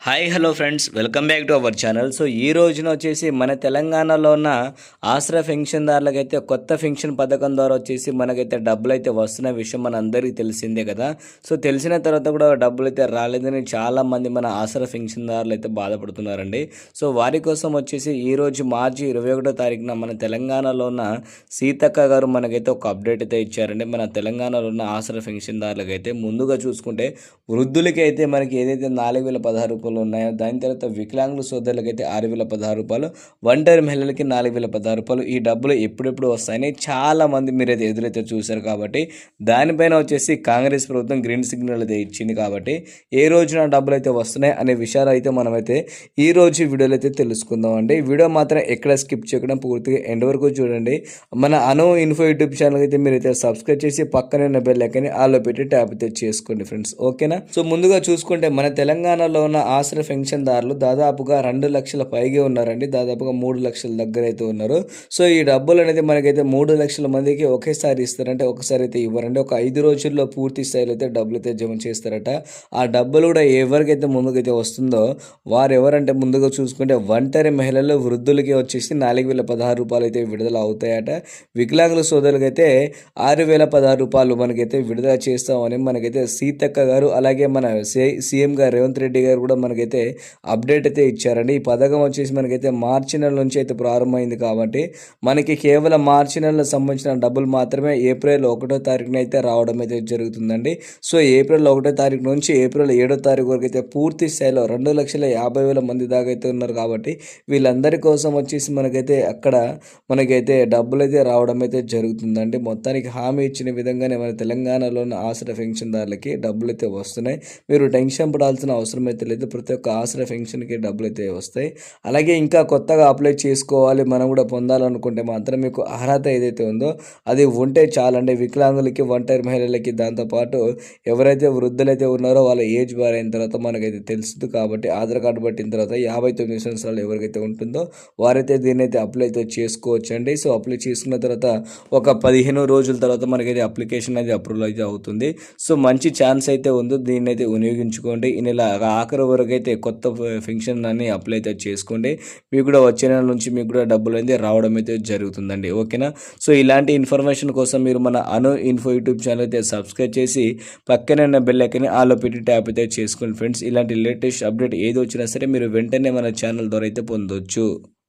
Hi hello friends welcome back to our channel so ఈ రోజున వచ్చేసి మన తెలంగాణలో ఉన్న ఆశ్రయ పెన్షన్దారులకైతే కొత్త పెన్షన్ పథకం ద్వారా వచ్చేసి మనకైతే డబ్బులు అయితే వస్తున్న విషయం మన అందరికీ తెలిసిందే కదా. సో తెలిసిన తర్వాత కూడా డబ్బులు అయితే రాలేదని చాలా మంది మన ఆశ్రయ పెన్షన్దారులు అయితే బాధపడుతున్నారండి. సో వారి కోసం వచ్చేసి ఈ రోజు మార్చి ఇరవై ఒకటో తారీఖున మన తెలంగాణలో ఉన్న సీతక్క గారు మనకైతే ఒక అప్డేట్ అయితే ఇచ్చారండి. మన తెలంగాణలో ఉన్న ఆశ్రయ పెన్షన్దారులకు అయితే ముందుగా చూసుకుంటే వృద్ధులకి అయితే మనకి ఏదైతే నాలుగు వేల పదహారు రూపాయలు ఉన్నాయో దాని తర్వాత వికలాంగుల సోదరులకి అయితే ఆరు వేల పదహారు రూపాయలు ఒంటరి మహిళలకి నాలుగు వేల పదహారు రూపాయలు. ఈ డబ్బులు ఎప్పుడెప్పుడు వస్తాయని చాలా మంది మీరైతే ఎదురైతే చూశారు కాబట్టి దానిపైన వచ్చేసి కాంగ్రెస్ ప్రభుత్వం గ్రీన్ సిగ్నల్ అయితే ఇచ్చింది కాబట్టి ఏ రోజున డబ్బులు అయితే వస్తున్నాయి అనే విషయాలు అయితే మనమైతే ఈ రోజు వీడియోలో అయితే తెలుసుకుందాం అండి. వీడియో మాత్రం ఎక్కడ స్కిప్ చేయకుండా పూర్తిగా ఎండ్ వరకు చూడండి. మన అను ఇన్ఫో యూట్యూబ్ ఛానల్ అయితే మీరైతే సబ్స్క్రైబ్ చేసి పక్కనే ఉన్న బెల్ లెక్కని ఆలో పెట్టి ట్యాప్ అయితే చేసుకోండి ఫ్రెండ్స్. ఓకేనా? సో ముందుగా చూసుకుంటే మన తెలంగాణలో ఉన్న ఆశ్రయ పెన్షన్దారులు దాదాపుగా రెండు లక్షల పైగా ఉన్నారండి. దాదాపుగా మూడు లక్షల దగ్గర అయితే ఉన్నారు. సో ఈ డబ్బులు అనేది మనకైతే మూడు లక్షల మందికి ఒకేసారి ఇస్తారంటే ఒకసారి అయితే ఇవ్వరండి. ఒక ఐదు రోజుల్లో పూర్తి స్థాయిలో అయితే డబ్బులు అయితే జమ చేస్తారట. ఆ డబ్బులు కూడా ఎవరికైతే ముందుకైతే వస్తుందో వారు ఎవరంటే ముందుగా చూసుకుంటే ఒంటరి మహిళలు వృద్ధులకి వచ్చేసి నాలుగు వేల పదహారు రూపాయలు అయితే విడుదల అవుతాయట. వికలాంగుల సోదరులకైతే అయితే ఆరు వేల పదహారు రూపాయలు మనకైతే విడుదల చేస్తామని మనకైతే సీతక్క గారు అలాగే మన సీఎం గారు రేవంత్ రెడ్డి గారు కూడా మనకైతే అప్డేట్ అయితే ఇచ్చారండి. ఈ పథకం వచ్చేసి మనకైతే మార్చి నెల నుంచి అయితే ప్రారంభమైంది కాబట్టి మనకి కేవలం మార్చి నెలలో సంబంధించిన డబ్బులు మాత్రమే ఏప్రిల్ ఒకటో తారీఖున అయితే రావడం అయితే జరుగుతుందండి. సో ఏప్రిల్ ఒకటో తారీఖు నుంచి ఏప్రిల్ ఏడో తారీఖు వరకు అయితే పూర్తి స్థాయిలో రెండు లక్షల యాభై వేల మంది దాకా అయితే ఉన్నారు కాబట్టి వీళ్ళందరి కోసం వచ్చేసి మనకైతే అక్కడ మనకైతే డబ్బులు అయితే రావడం అయితే జరుగుతుందండి. మొత్తానికి హామీ ఇచ్చిన విధంగానే మన తెలంగాణలోని ఆశ్రయ పెన్షన్దారులకి డబ్బులు అయితే వస్తున్నాయి. మీరు టెన్షన్ పడాల్సిన అవసరం అయితే లేదు. ప్రతి ఒక్క ఆసరా పెన్షన్కి డబ్బులు అయితే వస్తాయి. అలాగే ఇంకా కొత్తగా అప్లై చేసుకోవాలి మనం కూడా పొందాలనుకుంటే మాత్రం మీకు అర్హత ఏదైతే ఉందో అది ఉంటే చాలండి. వికలాంగులకి ఒంటరి మహిళలకి దాంతోపాటు ఎవరైతే వృద్ధులైతే ఉన్నారో వాళ్ళ ఏజ్ బార్ అయిన తర్వాత మనకైతే తెలుస్తుంది కాబట్టి ఆధార్ కార్డు పట్టిన తర్వాత యాభై తొమ్మిది సంవత్సరాలు ఎవరికైతే ఉంటుందో వారైతే దీన్ని అయితే అప్లై అయితే సో అప్లై చేసుకున్న తర్వాత ఒక పదిహేను రోజుల తర్వాత మనకైతే అప్లికేషన్ అనేది అప్రూవల్ అయితే అవుతుంది. సో మంచి ఛాన్స్ అయితే ఉందో. దీన్ని అయితే వినియోగించుకోండి. ఈ నెల ఆఖరి వరకు అయితే కొత్త ఫంక్షన్ అన్ని అప్లై అయితే చేసుకోండి. మీకు కూడా వచ్చే నెల నుంచి మీకు కూడా డబ్బులు అయితే రావడం అయితే జరుగుతుందండి. ఓకేనా? సో ఇలాంటి ఇన్ఫర్మేషన్ కోసం మీరు మన అను ఇన్ఫో యూట్యూబ్ ఛానల్ అయితే సబ్స్క్రైబ్ చేసి పక్కనే ఉన్న బెల్ ఐకన్ ఆలో పెట్టి ట్యాప్ అయితే చేసుకోండి ఫ్రెండ్స్. ఇలాంటి లేటెస్ట్ అప్డేట్ ఏది వచ్చినా సరే మీరు వెంటనే మన ఛానల్ ద్వారా అయితే పొందొచ్చు.